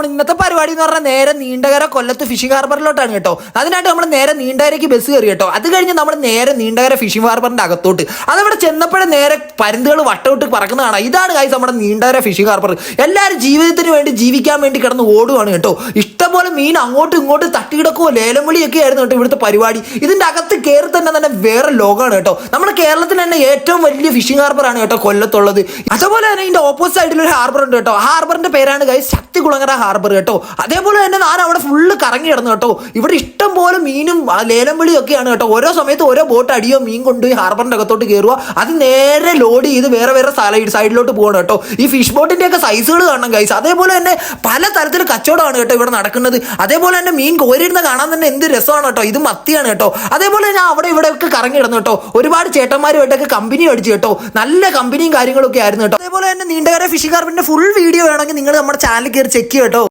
പോകണം ഇന്നത്തെ പരിപാടി എന്ന് പറഞ്ഞാൽ നേരെ നീണ്ടകര കൊല്ലത്ത് ഫിഷിംഗ് ഹാർബറിലോട്ടാണ് കേട്ടോ. അതിനായിട്ട് നമ്മൾ നേരെ നീണ്ടകരയ്ക്ക് ബസ് കയറി കേട്ടോ. അത് കഴിഞ്ഞ് നമ്മൾ നേരെ നീണ്ടകര ഫിഷിംഗ് ഹാർബറിന്റെ അകത്തോട്ട്. അതവിടെ ചെന്നപ്പോഴേ നേരെ പരുന്തുകൾ വട്ടവിട്ട് പറക്കുന്നതാണ് ഇതാണ് കാര്യം നമ്മുടെ നീണ്ടകര ഫിഷിംഗ് ഹാർബർ എല്ലാവരും ജീവിതത്തിന് വേണ്ടി ജീവിക്കാൻ വേണ്ടി കിടന്ന് ഓടുകയാണ് കേട്ടോ. ഇഷ്ടംപോലെ മീൻ അങ്ങോട്ടും ഇങ്ങോട്ടും തട്ടിക്കിടക്കുമോ ലേലം വിളിയൊക്കെ ആയിരുന്നു കേട്ടോ ഇവിടുത്തെ പരിപാടി. ഇതിന്റെ അകത്ത് കയറി തന്നെ തന്നെ വേറെ ലോകമാണ് കേട്ടോ. നമ്മുടെ കേരളത്തിൽ തന്നെ ഏറ്റവും വലിയ ഫിഷിംഗ് ഹാർബറാണ് കേട്ടോ കൊല്ലത്തുള്ളത്. അതുപോലെ തന്നെ ഇതിന്റെ ഓപ്പോസിറ്റ് സൈഡിൽ ഒരു ഹാർബർ ഉണ്ട് കേട്ടോ. ഹാർബറിന്റെ പേരാണ് കൈ ശക്തി കുളങ്ങര ഹാർബർ കേട്ടോ. അതേപോലെ തന്നെ ഞാൻ അവിടെ ഫുള്ള് കറങ്ങി കിടന്നു കേട്ടോ. ഇവിടെ ഇഷ്ടം പോലെ മീനും ലേലം വിളിയൊക്കെയാണ് കേട്ടോ. ഓരോ സമയത്ത് ഓരോ ബോട്ട് അടിയോ മീൻ കൊണ്ടുപോയി ഹാർബറിന്റെ അകത്തോട്ട് കയറുക അത് നേരെ ലോഡ് ചെയ്ത് വേറെ വേറെ സൈഡ് സൈഡിലോട്ട് പോകണം കേട്ടോ. ഈ ഫിഷ് ബോട്ടിന്റെ ഒക്കെ സൈസുകൾ കാണണം കൈസ് അതേപോലെ തന്നെ പല തരത്തിൽ കച്ചവടമാണ് കേട്ടോ ഇവിടെ നടക്കുന്നത്. അതേപോലെ തന്നെ മീൻ കോരിയിരുന്ന് കാണാൻ തന്നെ എന്ത് രസമാണ് കേട്ടോ. ഇത് മത്തിയാണ് കേട്ടോ. അതേപോലെ ഞാൻ അവിടെ ഇവിടെ ഒക്കെ കറങ്ങി കിടന്നു കേട്ടോ. ഒരുപാട് ചേട്ടന്മാരുമായിട്ടൊക്കെ കമ്പനി അടിച്ചു കേട്ടോ. നല്ല കമ്പനിയും കാര്യങ്ങളൊക്കെ ആയിരുന്നു കേട്ടോ. അതേപോലെ തന്നെ നീണ്ടകര ഫിഷിംഗ് കാർപ്പിന്റെ ഫുൾ വീഡിയോ വേണമെങ്കിൽ നിങ്ങൾ നമ്മുടെ ചാനൽ കയറി ചെക്ക് കേട്ടോ.